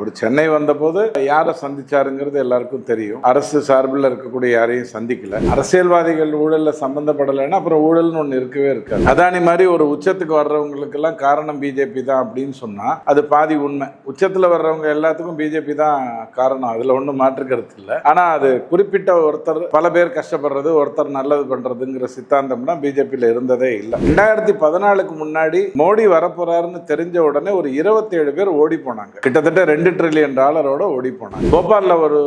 அவர் சென்னை வந்தபோது யாரை சந்திச்சாருங்கிறது எல்லாருக்கும் தெரியும். அரசு சார்பில் இருக்கக்கூடிய யாரையும் சந்திக்கல. அரசியல்வாதிகள் ஊழல்ல சம்பந்தப்படலைன்னா அப்புறம் ஊழல்னு ஒன்று இருக்கவே இருக்காது. அதானி மாதிரி ஒரு உச்சத்துக்கு வர்றவங்களுக்கெல்லாம் காரணம் பிஜேபி தான் அப்படின்னு சொன்னா அது பாதி உண்மை. உச்சத்தில் வர்றவங்க எல்லாத்துக்கும் பிஜேபி தான் காரணம். அதுல ஒன்றும் மாற்றுக்கிறது இல்லை. ஆனா அது குறிப்பிட்ட ஒருத்தர் பல பேர் கஷ்டப்படுறது ஒருத்தர் நல்லது பண்றதுங்கிற சித்தாந்தம்னா பிஜேபியில் இருந்ததே இல்லை. ரெண்டாயிரத்தி பதினாலுக்கு முன்னாடி மோடி வரப்போறாருன்னு தெரிஞ்ச உடனே ஒரு இருபத்தேழு பேர் ஓடி போனாங்க. கிட்டத்தட்ட ரெண்டு ட்ரில்லியன் டாலரோட ஓடி போனாங்க போபால்ல ஒரு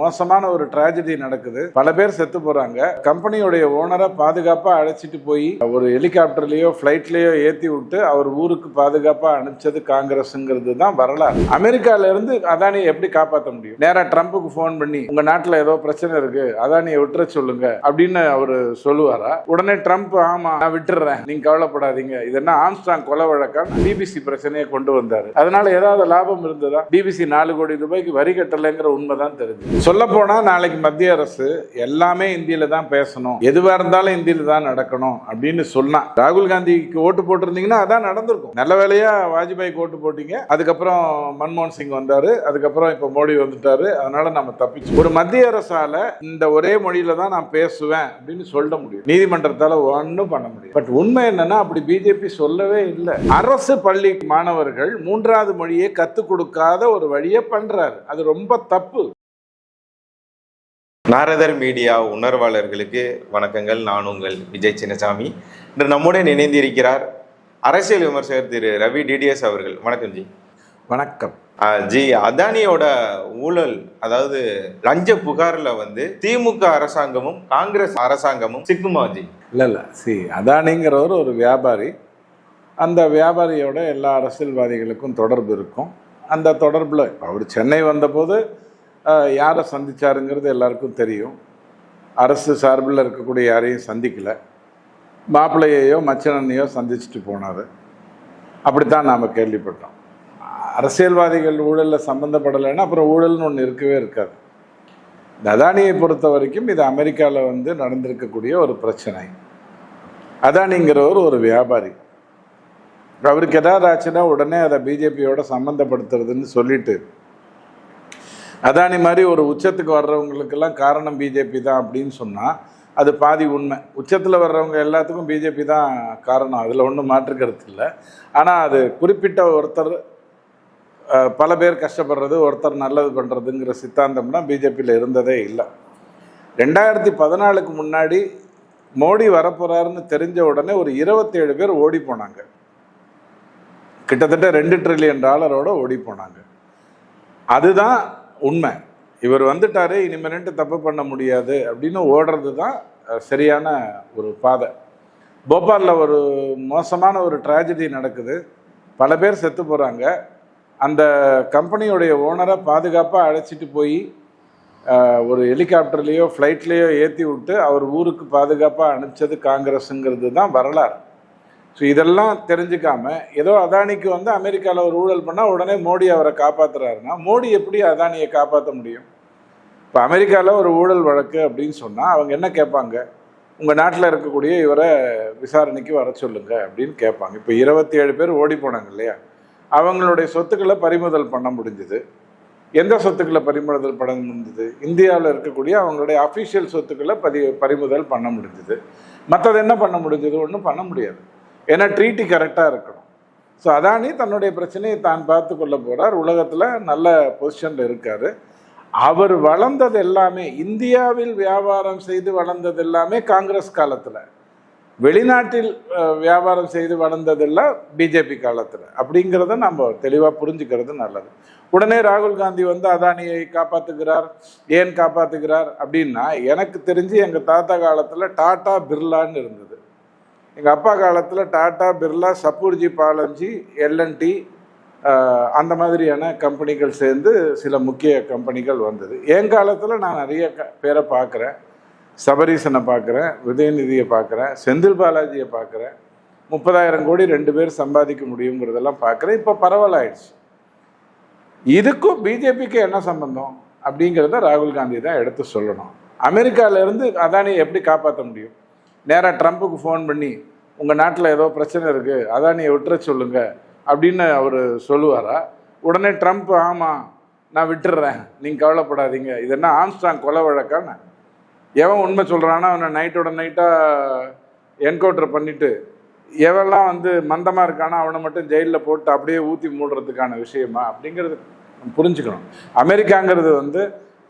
மோசமான ஒரு டிராஜடி நடக்குது. பல பேர் செத்து போறாங்க. கம்பெனியுடைய ஓனரை பாதுகாப்பா அழைச்சிட்டு போய் ஒரு ஹெலிகாப்டர்லயோ பிளைட்லயோ ஏத்தி விட்டு அவர் ஊருக்கு பாதுகாப்பா அனுப்பிச்சது காங்கிரஸ்ங்கிறது தான் வரலாறு. அமெரிக்கால இருந்து அதானி எப்படி காப்பாற்ற முடியும்? நேரா ட்ரம்ப்புக்கு போன் பண்ணி உங்க நாட்டுல ஏதோ பிரச்சனை இருக்கு. அதானியை விட்டுற சொல்லுங்க. அப்படின்னு அவர் சொல்லுவாரா? உடனே ட்ரம்ப் ஆமா நான் விட்டுறேன். நீங்க கவலைப்படாதீங்க. இது என்ன ஆம்ஸ்டாங் கொலை வழக்கம்? பிபிசி பிரச்சனையை கொண்டு வந்தாரு. அதனால ஏதாவது லாபம் இருந்ததா? பிபிசி நாலு கோடி ரூபாய்க்கு வரி கட்டலைங்கிற உண்மைதான் தெரிஞ்சு சொல்ல போனா நாளைக்கு மத்திய அரசு எல்லாமே இந்தியில தான் பேசணும். எதுவா இருந்தாலும் இந்தியில தான் நடக்கணும் அப்படின்னு சொன்னா. ராகுல் காந்திக்கு ஓட்டு போட்டிருந்தீங்கன்னா அதான் நடந்திருக்கும். நல்ல வேலையா வாஜ்பாய்க்கு ஓட்டு போட்டீங்க. அதுக்கப்புறம் மன்மோகன் சிங் வந்தாரு. அதுக்கப்புறம் இப்ப மோடி வந்துட்டாரு. அதனால நம்ம தப்பிச்சு ஒரு மத்திய அரசால இந்த ஒரே மொழியில தான் நான் பேசுவேன் அப்படின்னு சொல்ல முடியும். நீதிமன்றத்தால ஒன்றும் பண்ண முடியும் பட் உண்மை என்னன்னா அப்படி பிஜேபி சொல்லவே இல்லை. அரசு பள்ளி மாணவர்கள் மூன்றாவது மொழியை கத்துக் கொடுக்காத ஒரு வழியை பண்றாரு. அது ரொம்ப தப்பு. நாரதர் மீடியா உணர்வாளர்களுக்கு வணக்கங்கள். நான் உங்கள் விஜய் சின்னசாமி. இன்று நம்முடன் இணைந்திருக்கிறார் அரசியல் விமர்சகர் திரு ரவி டிடிஎஸ் அவர்கள். வணக்கம் ஜி. வணக்கம். ஜி அதானியோட ஊழல் அதாவது லஞ்ச புகார்ல வந்து திமுக அரசாங்கமும் காங்கிரஸ் அரசாங்கமும் சிக்குமா ஜி? இல்லை இல்லை. சி அதானிங்கிறவர் ஒரு வியாபாரி. அந்த வியாபாரியோட எல்லா அரசியல்வாதிகளுக்கும் தொடர்பு இருக்கும். அந்த தொடர்பில் அவர் சென்னை வந்தபோது யாரை சந்திச்சாருங்கிறது எல்லாருக்கும் தெரியும். அரசு சார்பில் இருக்கக்கூடிய யாரையும் சந்திக்கல. மாப்பிள்ளையையோ மச்சனனையோ சந்திச்சுட்டு போனார். அப்படித்தான் நாம் கேள்விப்பட்டோம். அரசியல்வாதிகள் ஊழலில் சம்மந்தப்படலைன்னா அப்புறம் ஊழல்னு ஒன்று இருக்கவே இருக்காது. அதானியை பொறுத்த வரைக்கும் இது அமெரிக்காவில் வந்து நடந்திருக்கக்கூடிய ஒரு பிரச்சனை. அதானிங்கிறவர் ஒரு வியாபாரி. அவருக்கு ஏதாவது ஆச்சுன்னா உடனே அதை பிஜேபியோட சம்மந்தப்படுத்துறதுன்னு சொல்லிட்டு அதானி மாதிரி ஒரு உச்சத்துக்கு வர்றவங்களுக்கெல்லாம் காரணம் பிஜேபி தான் அப்படின்னு சொன்னால் அது பாதி உண்மை. உச்சத்தில் வர்றவங்க எல்லாத்துக்கும் பிஜேபி தான் காரணம். அதில் ஒன்றும் மாற்று கருத்து இல்லை. ஆனால் அது குறிப்பிட்ட ஒருத்தர் பல பேர் கஷ்டப்படுறது ஒருத்தர் நல்லது பண்ணுறதுங்கிற சித்தாந்தம்னா பிஜேபியில் இருந்ததே இல்லை. ரெண்டாயிரத்தி பதினாலுக்கு முன்னாடி மோடி வரப்போகிறாருன்னு தெரிஞ்ச உடனே ஒரு இருபத்தேழு பேர் ஓடி போனாங்க. கிட்டத்தட்ட ரெண்டு ட்ரில்லியன் டாலரோட ஓடி போனாங்க. அதுதான் உண்மை. இவர் வந்துட்டாரு இனிமேட்டு தப்பு பண்ண முடியாது அப்படின்னு ஓடுறது தான் சரியான ஒரு பாதை. போபாலில் ஒரு மோசமான ஒரு ட்ராஜடி நடக்குது. பல பேர் செத்து போகிறாங்க அந்த கம்பெனியுடைய ஓனரை பாதுகாப்பாக அழைச்சிட்டு போய் ஒரு ஹெலிகாப்டர்லேயோ ஃப்ளைட்லேயோ ஏற்றி விட்டு அவர் ஊருக்கு பாதுகாப்பாக அனுப்பிச்சது காங்கிரஸுங்கிறது தான் வரலாறு. ஸோ இதெல்லாம் தெரிஞ்சுக்காம ஏதோ அதானிக்கு வந்து அமெரிக்காவில் ஒரு ஊழல் பண்ணால் உடனே மோடி அவரை காப்பாத்துறாருன்னா மோடி எப்படி அதானியை காப்பாற்ற முடியும்? இப்போ அமெரிக்காவில் ஒரு ஊழல் வழக்கு அப்படின்னு சொன்னால் அவங்க என்ன கேட்பாங்க? உங்கள் நாட்டில் இருக்கக்கூடிய இவரை விசாரணைக்கு வர சொல்லுங்க அப்படின்னு கேட்பாங்க. இப்போ இருபத்தி ஏழு பேர் ஓடி போனாங்க இல்லையா? அவங்களுடைய சொத்துக்களை பறிமுதல் பண்ண முடிஞ்சுது. எந்த சொத்துக்களை பறிமுதல் பண்ண முடிஞ்சது? இந்தியாவில் இருக்கக்கூடிய அவங்களுடைய அஃபிஷியல் சொத்துக்களை பதி பறிமுதல் பண்ண முடிஞ்சது. மற்றது என்ன பண்ண முடிஞ்சது? ஒன்றும் பண்ண முடியாது. ஏன்னா ட்ரீட்டி கரெக்டாக இருக்கணும். ஸோ அதானி தன்னுடைய பிரச்சனையை தான் பார்த்து கொள்ள போகிறார் உலகத்தில் நல்ல பொசிஷனில் இருக்கார். அவர் வளர்ந்தது எல்லாமே இந்தியாவில் வியாபாரம் செய்து வளர்ந்தது எல்லாமே காங்கிரஸ் காலத்தில். வெளிநாட்டில் வியாபாரம் செய்து வளர்ந்ததெல்லாம் பிஜேபி காலத்தில். அப்படிங்கிறத நம்ம தெளிவாக புரிஞ்சுக்கிறது நல்லது. உடனே ராகுல் காந்தி வந்து அதானியை காப்பாற்றுகிறார் ஏன் காப்பாற்றுகிறார் அப்படின்னா எனக்கு தெரிஞ்சு எங்கள் தாத்தா காலத்தில் டாட்டா பிர்லான்னு இருந்தது. எங்கள் அப்பா காலத்தில் டாடா பிர்லா சப்பூர்ஜி பாலஞ்சி எல்என்டி அந்த மாதிரியான கம்பெனிகள் சேர்ந்து சில முக்கிய கம்பெனிகள் வந்தது. என் காலத்தில் நான் நிறைய க- பேரை பார்க்குறேன் சபரீசனை பார்க்குறேன் உதயநிதியை பார்க்குறேன் செந்தில் பாலாஜியை பார்க்குறேன் முப்பதாயிரம் கோடி ரெண்டு பேர் சம்பாதிக்க முடியுங்கிறதெல்லாம் பார்க்குறேன் இப்போ பரவலாயிடுச்சு. இதுக்கும் பிஜேபிக்கு என்ன சம்பந்தம்? அப்படிங்கிறத ராகுல் காந்தி தான் எடுத்து சொல்லணும். அமெரிக்காவிலேருந்து அதானியை எப்படி காப்பாற்ற முடியும்? நேராக ட்ரம்ப்புக்கு ஃபோன் பண்ணி உங்கள் நாட்டில் ஏதோ பிரச்சனை இருக்குது அதானியை விட்டுற சொல்லுங்க அப்படின்னு அவர் சொல்லுவாரா? உடனே ட்ரம்ப் ஆமாம் நான் விட்டுடுறேன் நீங்கள் கவலைப்படாதீங்க இது என்ன ஆம்ஸ்டாங் கொலை வழக்கான எவன் உண்மை சொல்கிறான்னா அவனை நைட்டோட நைட்டாக என்கவுண்டர் பண்ணிவிட்டு எவெல்லாம் வந்து மந்தமாக இருக்கானோ அவனை மட்டும் ஜெயிலில் போட்டு அப்படியே ஊற்றி மூடுறதுக்கான விஷயமா அப்படிங்கிறது புரிஞ்சுக்கணும். அமெரிக்காங்கிறது வந்து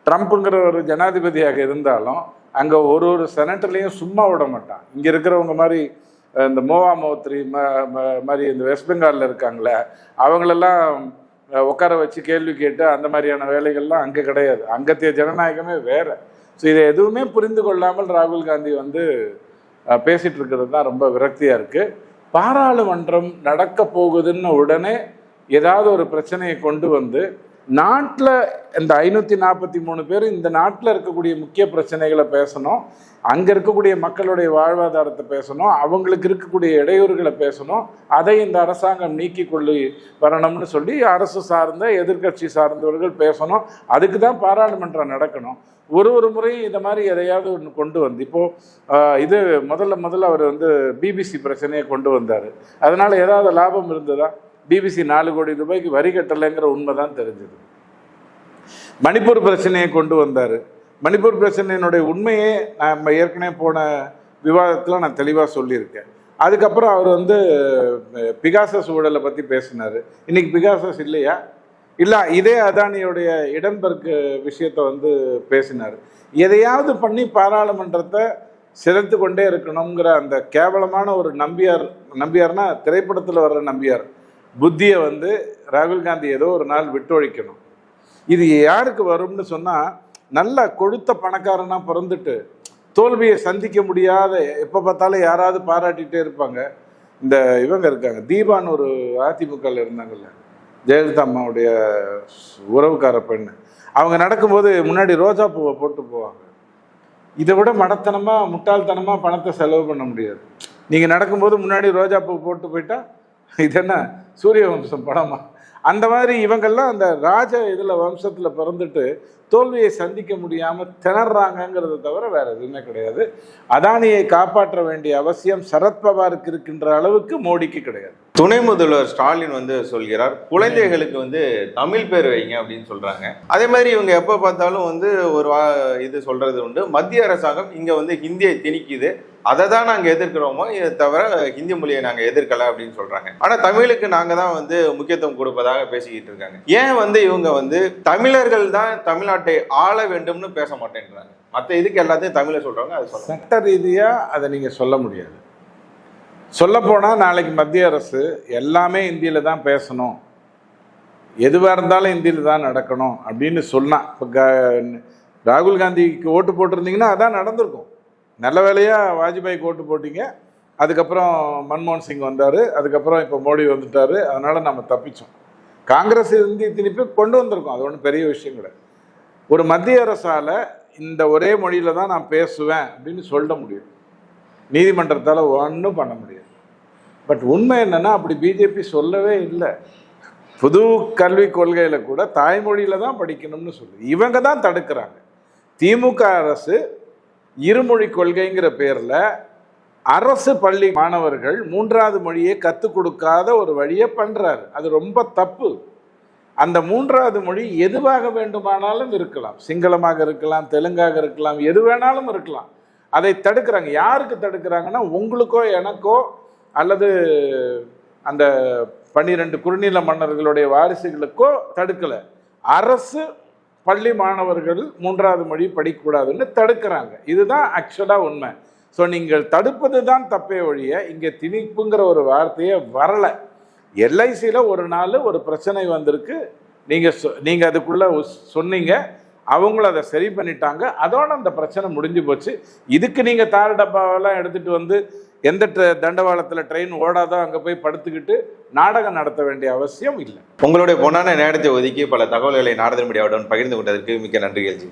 ட்ரம்ப்புங்கிற ஒரு ஜனாதிபதியாக இருந்தாலும் அங்கே ஒரு ஒரு செனட்டர்லேயும் சும்மா விட மாட்டான். இங்கே இருக்கிறவங்க மாதிரி இந்த மோவா மோத்ரி ம ம- மாதிரி இந்த வெஸ்ட் பெங்காலில் இருக்காங்களே அவங்களெல்லாம் உட்கார வச்சு கேள்வி கேட்டு அந்த மாதிரியான வேலைகள்லாம் அங்கே கிடையாது. அங்கத்திய ஜனநாயகமே வேற. ஸோ இதை எதுவுமே புரிந்து கொள்ளாமல் ராகுல் காந்தி வந்து அஹ், பேசிட்டு இருக்கிறது தான் ரொம்ப விரக்தியாக இருக்குது பாராளுமன்றம் நடக்க போகுதுன்னு உடனே ஏதாவது ஒரு பிரச்சனையை கொண்டு வந்து நாட்டில் இந்த ஐநூற்றி நாற்பத்தி மூணு பேர் இந்த நாட்டில் இருக்கக்கூடிய முக்கிய பிரச்சனைகளை பேசணும். அங்கே இருக்கக்கூடிய மக்களுடைய வாழ்வாதாரத்தை பேசணும். அவங்களுக்கு இருக்கக்கூடிய இடையூறுகளை பேசணும். அதை இந்த அரசாங்கம் நீக்கி கொள்ளி வரணும்னு சொல்லி அரசு சார்ந்த எதிர்க்கட்சி சார்ந்தவர்கள் பேசணும். அதுக்கு தான் பாராளுமன்றம் நடக்கணும். ஒரு ஒரு முறையும் இந்த மாதிரி எதையாவது ஒன்று கொண்டு வந்து இப்போது இது முதல்ல முதல்ல அவர் வந்து பிபிசி பிரச்சனையை கொண்டு வந்தார். அதனால் ஏதாவது லாபம் இருந்ததா? பிபிசி நாலு கோடி ரூபாய்க்கு வரி கட்டலைங்கிற உண்மை தான் தெரிஞ்சது. மணிப்பூர் பிரச்சனையை கொண்டு வந்தார். மணிப்பூர் பிரச்சனையினுடைய உண்மையே நம்ம ஏற்கனவே போன விவாதத்தில் நான் தெளிவாக சொல்லியிருக்கேன். அதுக்கப்புறம் அவர் வந்து பிகாசஸ் ஊழலை பற்றி பேசினார். இன்றைக்கி பிகாசஸ் இல்லையா? இல்லை இதே அதானியுடைய இடம்பெருக்கு விஷயத்தை வந்து பேசினார். எதையாவது பண்ணி பாராளுமன்றத்தை சிதைத்து கொண்டே இருக்கணுங்கிற அந்த கேவலமான ஒரு நம்பியார் நம்பியார்னா திரைப்படத்தில் வர்ற நம்பியார் புத்தியை வந்து ராகுல் காந்தி ஏதோ ஒரு நாள் விட்டொழிக்கணும். இது யாருக்கு வரும்னு சொன்னால் நல்ல கொழுத்த பணக்காரனாக பிறந்துட்டு தோல்வியை சந்திக்க முடியாத எப்போ பார்த்தாலும் யாராவது பாராட்டிகிட்டே இருப்பாங்க. இந்த இவங்க இருக்காங்க. தீபான்னு ஒரு அதிமுகவில் இருந்தாங்கல்ல ஜெயலலிதா அம்மாவுடைய உறவுக்கார பெண்ணு. அவங்க நடக்கும்போது முன்னாடி ரோஜா பூவை போட்டு போவாங்க. இதை விட மடத்தனமாக முட்டாள்தனமாக பணத்தை செலவு பண்ண முடியாது. நீங்கள் நடக்கும்போது முன்னாடி ரோஜா பூ போட்டு போயிட்டா இது என்ன? சூரிய வம்சம் படமா? அந்த மாதிரி இவங்கெல்லாம் அந்த ராஜ இதில் வம்சத்தில் பிறந்துட்டு தோல்வியை சந்திக்க முடியாமல் திணறாங்கங்கிறத தவிர வேற எதுவுமே கிடையாது. அதானியை காப்பாற்ற வேண்டிய அவசியம் சரத்பவாருக்கு இருக்கின்ற அளவுக்கு மோடிக்கு கிடையாது. துணை முதல்வர் ஸ்டாலின் வந்து சொல்கிறார் குழந்தைகளுக்கு வந்து தமிழ் பேர் வைங்க அப்படின்னு சொல்றாங்க. அதே மாதிரி இவங்க எப்ப பார்த்தாலும் வந்து ஒரு வா- இது சொல்றது உண்டு. மத்திய அரசாங்கம் இங்க வந்து ஹிந்தியை திணிக்குது. அதை தான் நாங்கள் எதிர்க்கிறோமோ இதை தவிர ஹிந்தி மொழியை நாங்கள் எதிர்க்கல அப்படின்னு சொல்றாங்க. ஆனால் தமிழுக்கு நாங்கள் தான் வந்து முக்கியத்துவம் கொடுப்பதாக பேசிக்கிட்டு இருக்காங்க. ஏன் வந்து இவங்க வந்து தமிழர்கள் தான் தமிழ்நாட்டை ஆள வேண்டும்னு பேச மாட்டேன்றாங்க? மற்ற இதுக்கு எல்லாத்தையும் தமிழை சொல்றாங்க அது சொல்ல சட்ட ரீதியாக அதை நீங்கள் சொல்ல முடியாது. சொல்லப்போனால் நாளைக்கு மத்திய அரசு எல்லாமே இந்தியில் தான் பேசணும். எதுவாக இருந்தாலும் இந்தியில் தான் நடக்கணும் அப்படின்னு சொன்னால் இப்போ க ராகுல் காந்திக்கு ஓட்டு போட்டிருந்தீங்கன்னா அதான் நடந்திருக்கும். நல்ல வேலையாக வாஜ்பாய்க்கு ஓட்டு போட்டிங்க. அதுக்கப்புறம் மன்மோகன் சிங் வந்தார். அதுக்கப்புறம் இப்போ மோடி வந்துட்டார். அதனால் நம்ம தப்பிச்சோம். காங்கிரஸ் இந்திய திணிப்பு கொண்டு வந்திருக்கோம். அது ஒன்றும் பெரிய விஷயம் கிடையாது. ஒரு மத்திய அரசால் இந்த ஒரே மொழியில் தான் நான் பேசுவேன் அப்படின்னு சொல்ல முடியும். நீதிமன்றத்தால் ஒன்றும் பண்ண முடியும் பட் உண்மை என்னன்னா அப்படி பிஜேபி சொல்லவே இல்லை. புது கல்விக் கொள்கையில் கூட தாய்மொழியில் தான் படிக்கணும்னு சொல்லு. இவங்க தான் தடுக்கிறாங்க. திமுக அரசு இருமொழி கொள்கைங்கிற பேரில் அரசு பள்ளி மாணவர்கள் மூன்றாவது மொழியை கற்றுக் கொடுக்காத ஒரு வழியை பண்ணுறாரு அது ரொம்ப தப்பு. அந்த மூன்றாவது மொழி எதுவாக வேண்டுமானாலும் இருக்கலாம். சிங்களமாக இருக்கலாம் தெலுங்காக இருக்கலாம் எது வேணாலும் இருக்கலாம். அதை தடுக்கிறாங்க. யாருக்கு தடுக்கிறாங்கன்னா உங்களுக்கோ எனக்கோ அல்லது அந்த பன்னிரெண்டு குறுநில மன்னர்களுடைய வாரிசுகளுக்கோ தடுக்கலை. அரசு பள்ளி மாணவர்கள் மூன்றாவது மொழி படிக்கக்கூடாதுன்னு தடுக்கிறாங்க. இதுதான் ஆக்சுவலாக உண்மை. ஸோ நீங்கள் தடுப்பது தான் தப்பே ஒழிய இங்கே திணிப்புங்கிற ஒரு வார்த்தையே வரலை. எல்ஐசியில் ஒரு நாள் ஒரு பிரச்சனை வந்திருக்கு. நீங்கள் சொ நீங்கள் அதுக்குள்ளே சொன்னீங்க. அவங்களும் அதை சரி பண்ணிட்டாங்க. அதோட அந்த பிரச்சனை முடிஞ்சு போச்சு. இதுக்கு நீங்கள் தார் டப்பாவெல்லாம் எடுத்துகிட்டு வந்து எந்த தண்டவாளத்தில் ட்ரெயின் ஓடாதோ அங்கே போய் படுத்துக்கிட்டு நாடகம் நடத்த வேண்டிய அவசியம் இல்லை. உங்களுடைய பொன்னான நேரத்தை ஒதுக்கி பல தகவல்களை நாரதன் மீடியாவுடன் பகிர்ந்து கொண்டதற்கு மிக்க நன்றிகள் ஜி